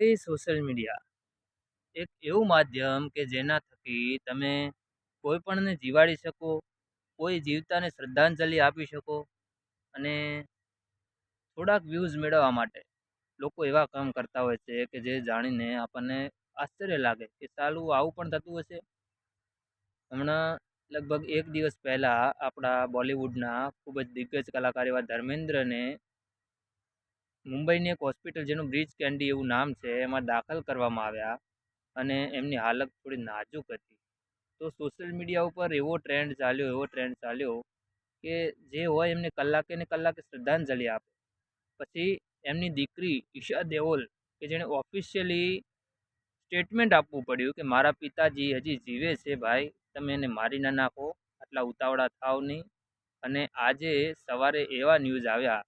એ social media. એક એવું માધ્યમ કે જેના થકી તમે કોઈ પણને જીવાડી શકો, કોઈ જીવતાને શ્રદ્ધાંજલિ આપી શકો અને થોડાક વ્યૂઝ મેળવવા માટે. લોકો એવા કામ કરતા હોય છે કે જે જાણીને આપણને આશ્ચર્ય લાગે કે સાલું આવું પણ થતું હશે. હમણાં લગભગ એક દિવસ પહેલાં આપણા બોલિવૂડના ખૂબ જ દિગ્ગજ કલાકાર એવા ધર્મેન્દ્રને મુંબઈની એક હોસ્પિટલ જેનું બ્રિજ કેન્ડી એવું નામ છે, એમાં દાખલ કરવામાં આવ્યા અને એમની હાલત થોડી નાજુક હતી. તો સોશિયલ મીડિયા ઉપર એવો ટ્રેન્ડ ચાલ્યો, એવો ટ્રેન્ડ ચાલ્યો કે જે હોય એમને કલાકે ને કલાકે શ્રદ્ધાંજલિ આપે. પછી એમની દીકરી ઈશા દેઓલ કે જેણે ઓફિશિયલી સ્ટેટમેન્ટ આપવું પડ્યું કે, મારા પિતાજી હજી જીવે છે ભાઈ, તમે એને મારી ના નાખો, આટલા ઉતાવળા થાવ નહીં. અને આજે સવારે એવા ન્યૂઝ આવ્યા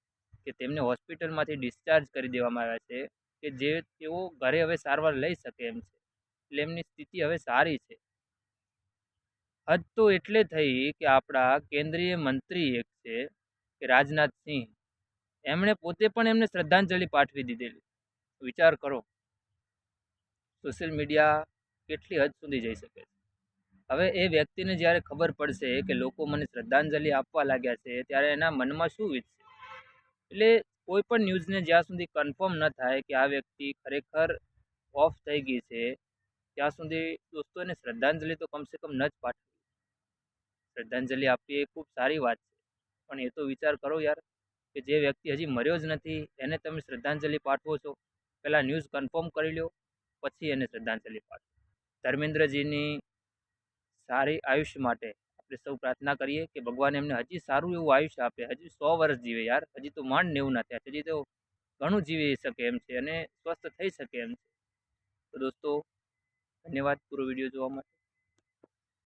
કે તેમને હોસ્પિટલમાંથી ડિસ્ચાર્જ કરી દેવામાં આવ્યા છે, કે જે તેઓ ઘરે હવે સારવાર લઈ શકે એમ છે. એટલે એમની સ્થિતિ હવે સારી છે. હદ તો એટલે થઈ કે આપણા કેન્દ્રીય મંત્રી એક છે, કે રાજનાથસિંહ એમણે પોતે પણ એમને શ્રદ્ધાંજલિ પાઠવી દીધેલી. વિચાર કરો. સોશિયલ મીડિયા કેટલી હદ સુધી જઈ શકે છે. હવે એ વ્યક્તિને જ્યારે ખબર પડશે કે લોકો મને શ્રદ્ધાંજલિ આપવા લાગ્યા છે, ત્યારે એના મનમાં શું વીતશે એટલે કોઈ પણ ન્યૂઝને જ્યાં સુધી કન્ફર્મ ન થાય કે આ વ્યક્તિ ખરેખર ઓફ થઈ ગઈ છે, ત્યાં સુધી દોસ્તો એને શ્રદ્ધાંજલિ તો કમસે કમ ન જ પાઠવી. શ્રદ્ધાંજલિ આપવી એ ખૂબ સારી વાત છે. પણ એ તો વિચાર કરો યાર કે જે વ્યક્તિ હજી મર્યો જ નથી, એને તમે શ્રદ્ધાંજલિ પાઠવો છો. પહેલાં ન્યૂઝ કન્ફર્મ કરી લો પછી એને શ્રદ્ધાંજલિ પાઠવો. ધર્મેન્દ્રજીની સારી આયુષ્ય માટે આપણે સૌ પ્રાર્થના કરીએ કે ભગવાન એમને હજી સારું એવું આયુષ્ય આપે, હજી સો વર્ષ જીવે યાર, હજી તો માંડ નેવું ના થયા, હજી તો ઘણું જીવી શકે એમ છે અને સ્વસ્થ થઈ શકે એમ છે. તો દોસ્તો, ધન્યવાદ પૂરો વીડિયો જોવા માટે.